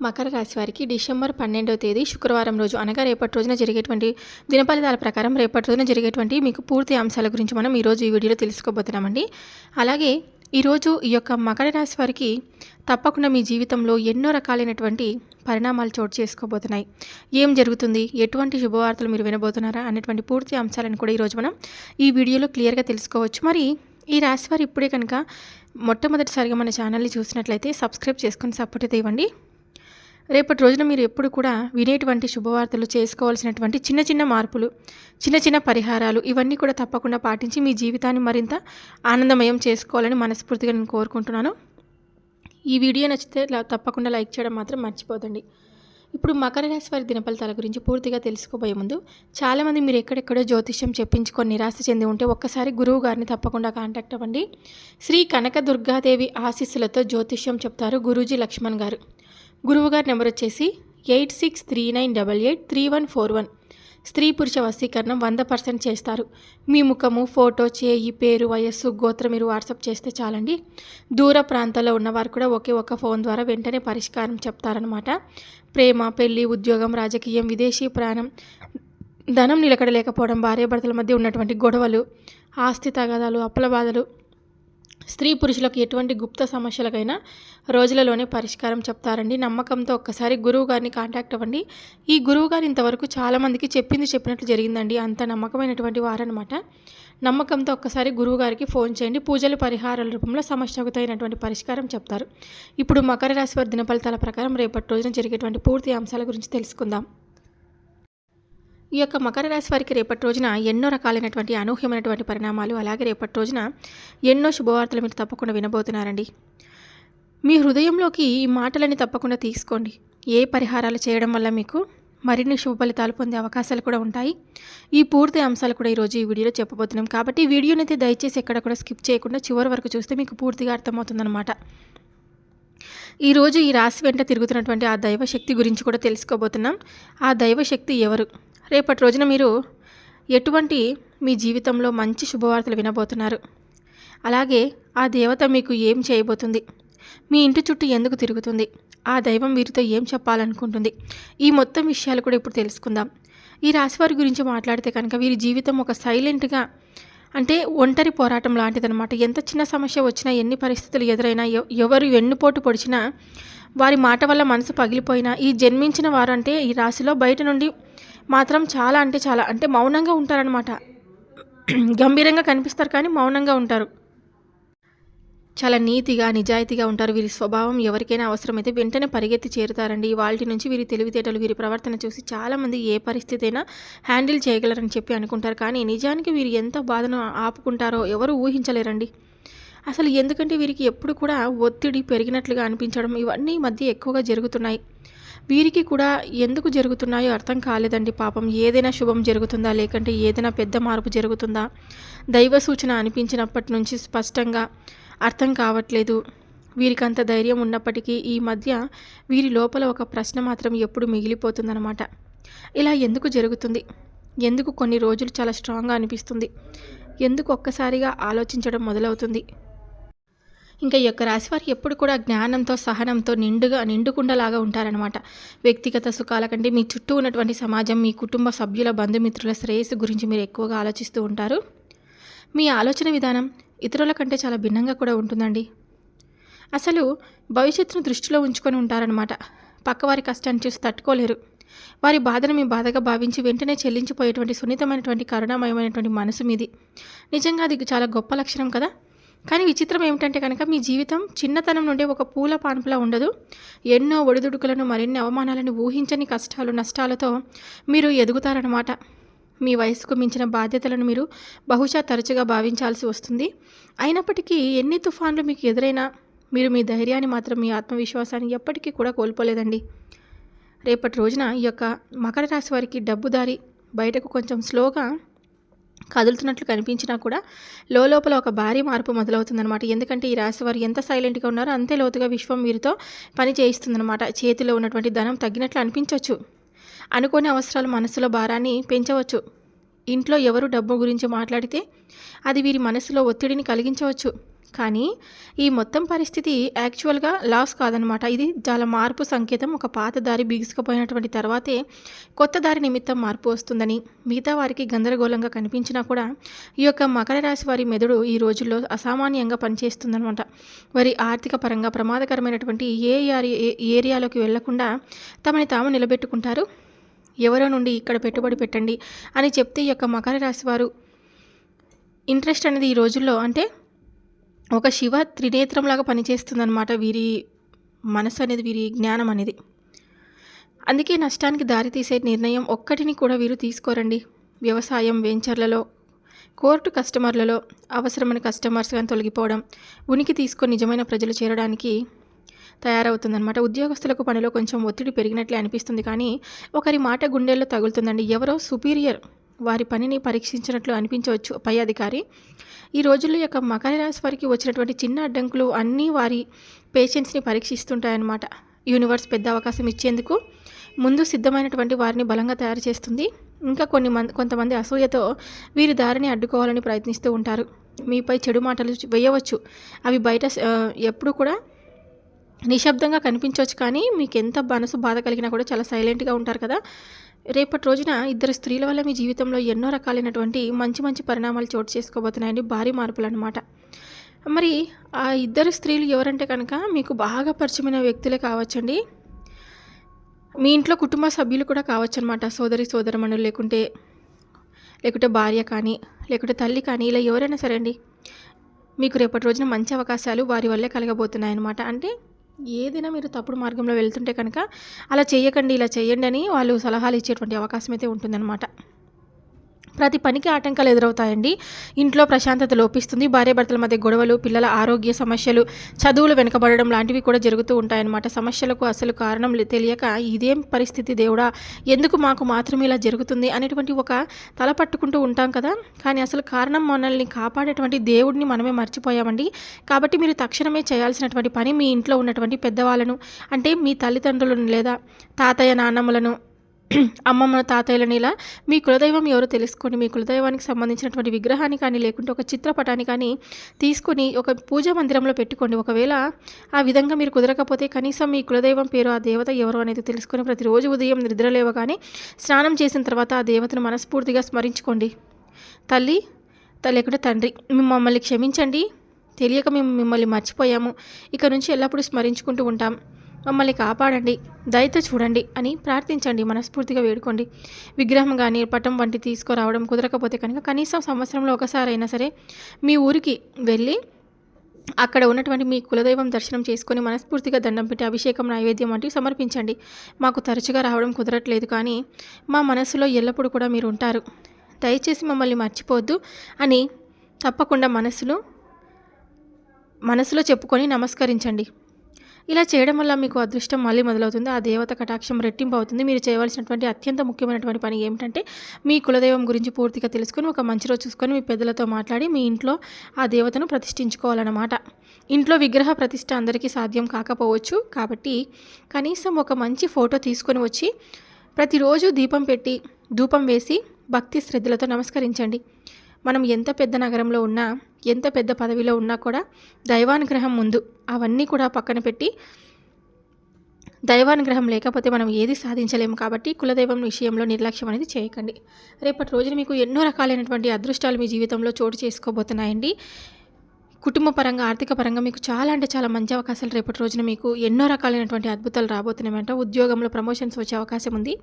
మకర రాశి వారికి డిసెంబర్ పన్నెండవ తేదీ శుక్రవారం రోజు అనగా రేపటి రోజున జరిగేటువంటి దినఫలితాల ప్రకారం రేపటి రోజున జరిగేటువంటి మీకు పూర్తి అంశాల గురించి మనం ఈరోజు ఈ వీడియోలో తెలుసుకోబోతున్నామండి. అలాగే ఈరోజు ఈ యొక్క మకర రాశి వారికి తప్పకుండా మీ జీవితంలో ఎన్నో రకాలైనటువంటి పరిణామాలు చోటు చేసుకోబోతున్నాయి. ఏం జరుగుతుంది? ఎటువంటి శుభవార్తలు మీరు వినబోతున్నారా? అనేటువంటి పూర్తి అంశాలను కూడా ఈరోజు మనం ఈ వీడియోలో క్లియర్గా తెలుసుకోవచ్చు. మరి ఈ రాశి వారు ఇప్పుడే కనుక మొట్టమొదటిసారిగా మన ఛానల్ని చూసినట్లయితే సబ్స్క్రైబ్ చేసుకొని సపోర్ట్ అయితే ఇవ్వండి రేపటి రోజున మీరు ఎప్పుడు కూడా వినేటువంటి శుభవార్తలు చేసుకోవాల్సినటువంటి చిన్న చిన్న మార్పులు చిన్న చిన్న పరిహారాలు ఇవన్నీ కూడా తప్పకుండా పాటించి మీ జీవితాన్ని మరింత ఆనందమయం చేసుకోవాలని మనస్ఫూర్తిగా నేను కోరుకుంటున్నాను. ఈ వీడియో నచ్చితే లా- తప్పకుండా లైక్ చేయడం మాత్రం మర్చిపోదండి. ఇప్పుడు మకర రాశి వారి దినఫలితాల గురించి పూర్తిగా తెలుసుకోబోయే ముందు చాలామంది మీరు ఎక్కడెక్కడో జ్యోతిష్యం చెప్పించుకొని నిరాశ చెంది ఉంటే ఒక్కసారి గురువు గారిని తప్పకుండా కాంటాక్ట్ అవ్వండి. శ్రీ కనక దుర్గాదేవి ఆశీస్సులతో జ్యోతిష్యం చెప్తారు గురూజీ లక్ష్మణ్ గారు. గురువుగారి నెంబర్ వచ్చేసి eight six three nine double eight three one four one. స్త్రీ పురుష వశీకరణం వంద పర్సెంట్ చేస్తారు. మీ ముఖము ఫోటో చేయి పేరు వయస్సు గోత్రం మీరు వాట్సాప్ చేస్తే చాలండి. దూర ప్రాంతాల్లో ఉన్నవారు కూడా ఒకే ఒక ఫోన్ ద్వారా వెంటనే పరిష్కారం చెప్తారనమాట ప్రేమ పెళ్ళి ఉద్యోగం రాజకీయం విదేశీ ప్రయాణం ధనం నిలకడలేకపోవడం భార్యాభర్తల మధ్య ఉన్నటువంటి గొడవలు ఆస్తి తగాదాలు అప్పుల బాధలు స్త్రీ పురుషులకు ఎటువంటి గుప్త సమస్యలకైనా రోజులలోనే పరిష్కారం చెప్తారండి. నమ్మకంతో ఒక్కసారి గురువు గారిని కాంటాక్ట్ అవ్వండి. ఈ గురువు గారు ఇంతవరకు చాలామందికి చెప్పింది చెప్పినట్లు జరిగిందండి. అంత నమ్మకమైనటువంటి వారనమాట నమ్మకంతో ఒక్కసారి గురువు గారికి ఫోన్ చేయండి. పూజలు పరిహారాల రూపంలో సమస్యకు తగినటువంటి పరిష్కారం చెప్తారు. ఇప్పుడు మకర రాశి వారి దినఫలితాల ప్రకారం రేపటి రోజున జరిగేటువంటి పూర్తి అంశాల గురించి తెలుసుకుందాం. ఈ యొక్క మకర రాశి వారికి రేపటి రోజున ఎన్నో రకాలైనటువంటి అనూహ్యమైనటువంటి పరిణామాలు అలాగే రేపటి రోజున ఎన్నో శుభవార్తలు మీరు తప్పకుండా వినబోతున్నారండి. మీ హృదయంలోకి ఈ మాటలని తప్పకుండా తీసుకోండి. ఏ పరిహారాలు చేయడం వల్ల మీకు మరిన్ని శుభ ఫలితాలు పొందే అవకాశాలు కూడా ఉంటాయి. ఈ పూర్తి అంశాలు కూడా ఈరోజు ఈ వీడియోలో చెప్పబోతున్నాం. కాబట్టి వీడియోని అయితే దయచేసి ఎక్కడ కూడా స్కిప్ చేయకుండా చివరి వరకు చూస్తే మీకు పూర్తిగా అర్థమవుతుందన్నమాట. ఈరోజు ఈ రాశి వెంట తిరుగుతున్నటువంటి ఆ దైవశక్తి గురించి కూడా తెలుసుకోబోతున్నాం. ఆ దైవశక్తి ఎవరు? రేపటి రోజున మీరు ఎటువంటి మీ జీవితంలో మంచి శుభవార్తలు వినబోతున్నారు? అలాగే ఆ దేవత మీకు ఏం చేయబోతుంది? మీ ఇంటి చుట్టూ ఎందుకు తిరుగుతుంది? ఆ దైవం వీరితో ఏం చెప్పాలనుకుంటుంది? ఈ మొత్తం విషయాలు కూడా ఇప్పుడు తెలుసుకుందాం. ఈ రాశివారి గురించి మాట్లాడితే కనుక వీరి జీవితం ఒక సైలెంట్గా అంటే ఒంటరి పోరాటం లాంటిదనమాట ఎంత చిన్న సమస్య వచ్చినా ఎన్ని పరిస్థితులు ఎదురైనా ఎవరు వెన్నుపోటు పొడిచినా వారి మాట వల్ల మనసు పగిలిపోయినా ఈ జన్మించిన వారు అంటే ఈ రాశిలో బయట నుండి మాత్రం చాలా అంటే చాలా అంటే మౌనంగా ఉంటారనమాట గంభీరంగా కనిపిస్తారు కానీ మౌనంగా ఉంటారు. చాలా నీతిగా నిజాయితీగా ఉంటారు. వీరి స్వభావం ఎవరికైనా అవసరమైతే వెంటనే పరిగెత్తి చేరుతారండి. వాటి నుంచి వీరి తెలివితేటలు వీరి ప్రవర్తన చూసి చాలామంది ఏ పరిస్థితి అయినా హ్యాండిల్ చేయగలరని చెప్పి అనుకుంటారు. కానీ నిజానికి వీరు ఎంత బాధను ఆపుకుంటారో ఎవరు ఊహించలేరండి. అసలు ఎందుకంటే వీరికి ఎప్పుడు కూడా ఒత్తిడి పెరిగినట్లుగా అనిపించడం ఇవన్నీ మధ్య ఎక్కువగా జరుగుతున్నాయి. వీరికి కూడా ఎందుకు జరుగుతున్నాయో అర్థం కాలేదండి పాపం. ఏదైనా శుభం జరుగుతుందా? లేకంటే ఏదైనా పెద్ద మార్పు జరుగుతుందా? దైవ సూచన అనిపించినప్పటి నుంచి స్పష్టంగా అర్థం కావట్లేదు. వీరికంత ధైర్యం ఉన్నప్పటికీ ఈ మధ్య వీరి లోపల ఒక ప్రశ్న మాత్రం ఎప్పుడు మిగిలిపోతుందన్నమాట. ఇలా ఎందుకు జరుగుతుంది? ఎందుకు కొన్ని రోజులు చాలా స్ట్రాంగ్గా అనిపిస్తుంది? ఎందుకు ఒక్కసారిగా ఆలోచించడం మొదలవుతుంది? ఇంకా ఈ యొక్క రాశి ఎప్పుడు కూడా జ్ఞానంతో సహనంతో నిండుగా నిండుకుండలాగా ఉంటారనమాట వ్యక్తిగత సుఖాల కంటే మీ చుట్టూ ఉన్నటువంటి సమాజం మీ కుటుంబ సభ్యుల బంధుమిత్రుల శ్రేయస్సు గురించి మీరు ఎక్కువగా ఆలోచిస్తూ ఉంటారు. మీ ఆలోచన విధానం ఇతరుల కంటే చాలా భిన్నంగా కూడా ఉంటుందండి. అసలు భవిష్యత్తును దృష్టిలో ఉంచుకొని ఉంటారనమాట పక్కవారి కష్టాన్ని చూసి తట్టుకోలేరు. వారి బాధను మీ బాధగా భావించి వెంటనే చెల్లించిపోయేటువంటి సున్నితమైనటువంటి కరుణామయమైనటువంటి మనసు మీది. నిజంగా అది చాలా గొప్ప లక్షణం కదా? కానీ విచిత్రం ఏమిటంటే కనుక మీ జీవితం చిన్నతనం నుండి ఒక పూల పాన్పులా ఉండదు. ఎన్నో ఒడిదుడుకులను మరిన్ని అవమానాలను ఊహించని కష్టాలు నష్టాలతో మీరు ఎదుగుతారన్నమాట. మీ వయసుకు మించిన బాధ్యతలను మీరు బహుశా తరచుగా భావించాల్సి వస్తుంది. అయినప్పటికీ ఎన్ని తుఫాన్లు మీకు ఎదురైనా మీరు మీ ధైర్యాన్ని మాత్రం మీ ఆత్మవిశ్వాసాన్ని ఎప్పటికీ కూడా కోల్పోలేదండి. రేపటి రోజున ఈ యొక్క మకర రాశి వారికి డబ్బు దారి బయటకు కొంచెం స్లోగా కదులుతున్నట్లు కనిపించినా కూడా లోపల ఒక భారీ మార్పు మొదలవుతుందన్నమాట. ఎందుకంటే ఈ రాశి వారు ఎంత సైలెంట్గా ఉన్నారో అంతే లోతుగా విశ్వం వీరితో పని చేయిస్తుందన్నమాట. చేతిలో ఉన్నటువంటి ధనం తగ్గినట్లు అనిపించవచ్చు. అనుకోని అవసరాలు మనసులో భారాన్ని పెంచవచ్చు. ఇంట్లో ఎవరు డబ్బు గురించి మాట్లాడితే అది వీరి మనసులో ఒత్తిడిని కలిగించవచ్చు. కానీ ఈ మొత్తం పరిస్థితి యాక్చువల్గా లాస్ కాదనమాట. ఇది చాలా మార్పు సంకేతం. ఒక పాత దారి బిగుసుకుపోయినటువంటి తర్వాతే కొత్త దారి నిమిత్తం మార్పు వస్తుందని మిగతా వారికి గందరగోళంగా కనిపించినా కూడా ఈ యొక్క మకర రాశి వారి మెదడు ఈ రోజుల్లో అసామాన్యంగా పనిచేస్తుందనమాట. వారి ఆర్థిక పరంగా ప్రమాదకరమైనటువంటి ఏ ఏరియాలోకి వెళ్ళకుండా తమని తాము నిలబెట్టుకుంటారు. ఎవరో నుండి ఇక్కడ పెట్టుబడి పెట్టండి అని చెప్తే ఈ యొక్క మకర రాశి వారు ఇంట్రెస్ట్ అనేది ఈ రోజుల్లో అంటే ఒక శివ త్రినేత్రంలాగా పనిచేస్తుందన్నమాట వీరి మనసు అనేది వీరి జ్ఞానం అనేది. అందుకే నష్టానికి దారితీసే నిర్ణయం ఒక్కటిని కూడా వీరు తీసుకోరండి. వ్యవసాయం వెంచర్లలో కోర్టు కస్టమర్లలో అవసరమైన కస్టమర్స్ కానీ తొలగిపోవడం ఉనికి తీసుకొని నిజమైన ప్రజలు చేరడానికి తయారవుతుందన్నమాట. ఉద్యోగస్తులకు పనిలో కొంచెం ఒత్తిడి పెరిగినట్లే అనిపిస్తుంది కానీ ఒకరి మాట గుండెల్లో తగులుతుందండి. ఎవరో సుపీరియర్ వారి పనిని పరీక్షించినట్లు అనిపించవచ్చు పై అధికారి. ఈ రోజుల్లో యొక్క మకర రాశి వారికి వచ్చినటువంటి చిన్న అడ్డంకులు అన్నీ వారి పేషెంట్స్ని పరీక్షిస్తుంటాయన్నమాట. యూనివర్స్ పెద్ద అవకాశం ఇచ్చేందుకు ముందు సిద్ధమైనటువంటి వారిని బలంగా తయారు చేస్తుంది. ఇంకా కొన్ని మంది కొంతమంది అసూయతో వీరి దారిని అడ్డుకోవాలని ప్రయత్నిస్తూ ఉంటారు. మీపై చెడు మాటలు వేయవచ్చు. అవి బయట ఎప్పుడు కూడా నిశ్శబ్దంగా కనిపించవచ్చు కానీ మీకు ఎంత మనసు బాధ కలిగినా కూడా చాలా సైలెంట్గా ఉంటారు కదా. రేపటి రోజున ఇద్దరు స్త్రీల వల్ల మీ జీవితంలో ఎన్నో రకాలైనటువంటి మంచి మంచి పరిణామాలు చోటు చేసుకోబోతున్నాయండి భారీ మార్పులు అనమాట మరి ఆ ఇద్దరు స్త్రీలు ఎవరంటే కనుక మీకు బాగా పరిచయమైన వ్యక్తులే కావచ్చండి. మీ ఇంట్లో కుటుంబ సభ్యులు కూడా కావచ్చు అనమాట సోదరి సోదరమణులు లేకుంటే లేకుంటే భార్య కానీ లేకుంటే తల్లి కానీ ఇలా ఎవరైనా సరే అండి మీకు రేపటి రోజున మంచి అవకాశాలు వారి వల్లే కలగబోతున్నాయన్నమాట. అంటే ఏదైనా మీరు తప్పుడు మార్గంలో వెళ్తుంటే కనుక అలా చేయకండి ఇలా చేయండి అని వాళ్ళు సలహాలు ఇచ్చేటువంటి అవకాశం అయితే ఉంటుందన్నమాట. ప్రతి పనికి ఆటంకాలు ఎదురవుతాయండి. ఇంట్లో ప్రశాంతత లోపిస్తుంది. భార్యాభర్తల మధ్య గొడవలు పిల్లల ఆరోగ్య సమస్యలు చదువులు వెనుకబడడం లాంటివి కూడా జరుగుతూ ఉంటాయన్నమాట. సమస్యలకు అసలు కారణం తెలియక ఇదేం పరిస్థితి దేవుడా ఎందుకు మాకు మాత్రమే ఇలా జరుగుతుంది అనేటువంటి ఒక తల పట్టుకుంటూ ఉంటాం కదా. కానీ అసలు కారణం మనల్ని కాపాడేటువంటి దేవుడిని మనమే మర్చిపోయామండి. కాబట్టి మీరు తక్షణమే చేయాల్సినటువంటి పని మీ ఇంట్లో ఉన్నటువంటి పెద్దవాళ్ళను అంటే మీ తల్లిదండ్రులను లేదా తాతయ్య నాన్నమ్మలను అమ్మమ్మ తాతయ్యలని ఇలా మీ కులదైవం ఎవరో తెలుసుకోండి. మీ కులదైవానికి సంబంధించినటువంటి విగ్రహాన్ని కానీ లేకుంటే ఒక చిత్రపటాన్ని కానీ తీసుకుని ఒక పూజా మందిరంలో పెట్టుకోండి. ఒకవేళ ఆ విధంగా మీరు కుదరకపోతే కనీసం మీ కులదైవం పేరు ఆ దేవత ఎవరు అనేది తెలుసుకొని ప్రతిరోజు ఉదయం నిద్రలేవగానే స్నానం చేసిన తర్వాత ఆ దేవతను మనస్ఫూర్తిగా స్మరించుకోండి. తల్లి లేకుంటే తండ్రి మమ్మల్ని క్షమించండి. తెలియక మేము మిమ్మల్ని మర్చిపోయాము. ఇక నుంచి ఎల్లప్పుడూ స్మరించుకుంటూ ఉంటాం. మమ్మల్ని కాపాడండి దయతో చూడండి అని ప్రార్థించండి మనస్ఫూర్తిగా వేడుకోండి. విగ్రహం కానీ పటం వంటి తీసుకురావడం కుదరకపోతే కనుక కనీసం సంవత్సరంలో ఒకసారి అయినా సరే మీ ఊరికి వెళ్ళి అక్కడ ఉన్నటువంటి మీ కులదైవం దర్శనం చేసుకొని మనస్ఫూర్తిగా దండం పెట్టి అభిషేకం నైవేద్యం వంటివి సమర్పించండి. మాకు తరచుగా రావడం కుదరట్లేదు కానీ మా మనసులో ఎల్లప్పుడూ కూడా మీరు ఉంటారు. దయచేసి మమ్మల్ని మర్చిపోవద్దు అని తప్పకుండా మనసులో మనసులో చెప్పుకొని నమస్కరించండి. ఇలా చేయడం వల్ల మీకు అదృష్టం మళ్ళీ మొదలవుతుంది. ఆ దేవత కటాక్షం రెట్టింపు అవుతుంది. మీరు చేయవలసినటువంటి అత్యంత ముఖ్యమైనటువంటి పని ఏమిటంటే మీ కులదైవం గురించి పూర్తిగా తెలుసుకొని ఒక మంచి రోజు చూసుకొని మీ పెద్దలతో మాట్లాడి మీ ఇంట్లో ఆ దేవతను ప్రతిష్ఠించుకోవాలన్నమాట. ఇంట్లో విగ్రహ ప్రతిష్ట అందరికీ సాధ్యం కాకపోవచ్చు కాబట్టి కనీసం ఒక మంచి ఫోటో తీసుకొని వచ్చి ప్రతిరోజు దీపం పెట్టి ధూపం వేసి భక్తి శ్రద్ధలతో నమస్కరించండి. మనం ఎంత పెద్ద నగరంలో ఉన్నా ఎంత పెద్ద పదవిలో ఉన్నా కూడా దైవానుగ్రహం ముందు అవన్నీ కూడా పక్కన పెట్టి దైవానుగ్రహం లేకపోతే మనం ఏది సాధించలేము కాబట్టి కులదైవం విషయంలో నిర్లక్ష్యం అనేది చేయకండి. రేపటి రోజున మీకు ఎన్నో రకాలైనటువంటి అదృష్టాలు మీ జీవితంలో చోటు చేసుకోబోతున్నాయండి. కుటుంబ పరంగా ఆర్థిక పరంగా మీకు చాలా అంటే చాలా మంచి అవకాశాలు రేపటి రోజున మీకు ఎన్నో రకాలైనటువంటి అద్భుతాలు రాబోతున్నాయంట ఉద్యోగంలో ప్రమోషన్స్ వచ్చే అవకాశం ఉంది.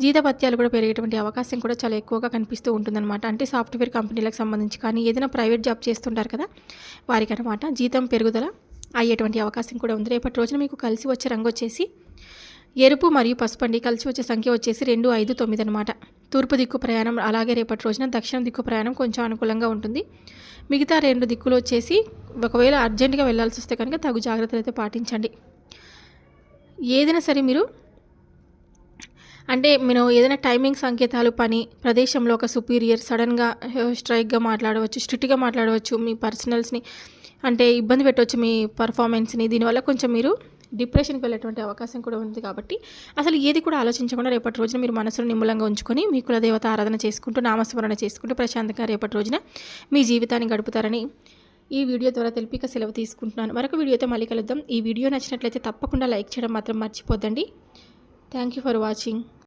జీతభత్యాలు కూడా పెరిగేటువంటి అవకాశం కూడా చాలా ఎక్కువగా కనిపిస్తూ ఉంటుందన్నమాట. అంటే సాఫ్ట్వేర్ కంపెనీలకు సంబంధించి కానీ ఏదైనా ప్రైవేట్ జాబ్ చేస్తుంటారు కదా వారికి అనమాట జీతం పెరుగుదల అయ్యేటువంటి అవకాశం కూడా ఉంది. రేపటి రోజున మీకు కలిసి వచ్చే రంగు వచ్చేసి ఎరుపు మరియు పసుపు అండి. కలిసి వచ్చే సంఖ్య వచ్చేసి రెండు ఐదు తొమ్మిది అనమాట తూర్పు దిక్కు ప్రయాణం అలాగే రేపటి రోజున దక్షిణ దిక్కు ప్రయాణం కొంచెం అనుకూలంగా ఉంటుంది. మిగతా రెండు దిక్కులు వచ్చేసి ఒకవేళ అర్జెంటుగా వెళ్ళాల్సి వస్తే కనుక తగు జాగ్రత్తలు అయితే పాటించండి. ఏదైనా సరే మీరు అంటే మీరు ఏదైనా టైమింగ్ సంకేతాలు పని ప్రదేశంలో ఒక సుపీరియర్ సడన్గా స్ట్రైక్గా మాట్లాడవచ్చు స్ట్రిక్ట్గా మాట్లాడవచ్చు మీ పర్సనల్స్ని అంటే ఇబ్బంది పెట్టవచ్చు మీ పర్ఫార్మెన్స్ని దీనివల్ల కొంచెం మీరు డిప్రెషన్కి వెళ్ళేటువంటి అవకాశం కూడా ఉంది కాబట్టి అసలు ఏది కూడా ఆలోచించకుండా రేపటి రోజున మీరు మనసును నిమ్మలంగా ఉంచుకొని మీ కులదేవత ఆరాధన చేసుకుంటూ నామస్మరణ చేసుకుంటూ ప్రశాంతంగా రేపటి రోజున మీ జీవితాన్ని గడుపుతారని ఈ వీడియో ద్వారా తెలిపి ఇక సెలవు తీసుకుంటున్నాను. మరొక వీడియోతో మళ్ళీ కలుద్దాం. ఈ వీడియో నచ్చినట్లయితే తప్పకుండా లైక్ చేయడం మాత్రం మర్చిపోద్దండి. Thank you for watching